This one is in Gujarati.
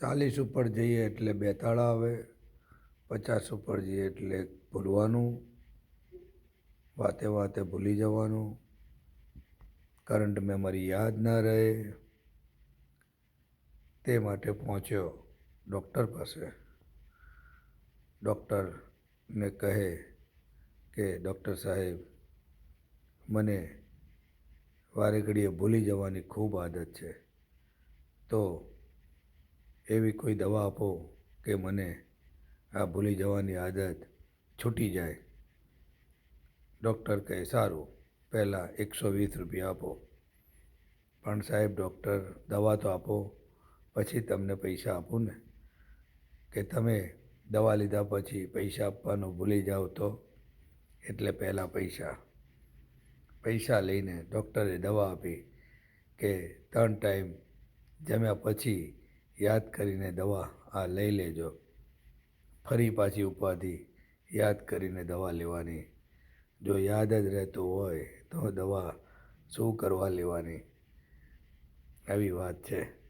ચાલીસ ઉપર જઈએ એટલે બેતાળા આવે, પચાસ ઉપર જઈએ એટલે ભૂલવાનું, વાતે વાતે ભૂલી જવાનું કરંટ મેમરી યાદ ના રહે. તે માટે પહોંચ્યો ડૉક્ટર પાસે. ડૉક્ટરને કહે કે ડૉક્ટર સાહેબ, મને વારે ઘડીએ ભૂલી જવાની ખૂબ આદત છે. તો એવી કોઈ દવા આપો કે મને આ ભૂલી જવાની આદત છૂટી જાય. ડૉક્ટર કહે, સારું, પહેલાં એકસો વીસ રૂપિયા આપો. પણ સાહેબ, ડૉક્ટર, દવા તો આપો, પછી તમને પૈસા આપું ને? કે તમે દવા લીધા પછી પૈસા આપવાનું ભૂલી જાઓ તો? એટલે પહેલાં પૈસા. પૈસા લઈને ડૉક્ટરે દવા આપી કે ત્રણ ટાઈમ જમ્યા પછી યાદ કરીને દવા આ લઈ લેજો. ફરી પાછી ઉપાધિ યાદ કરીને દવા લેવાની. જો યાદ જ રહેતું હોય તો દવા શું કરવા લેવાની? આવી વાત છે.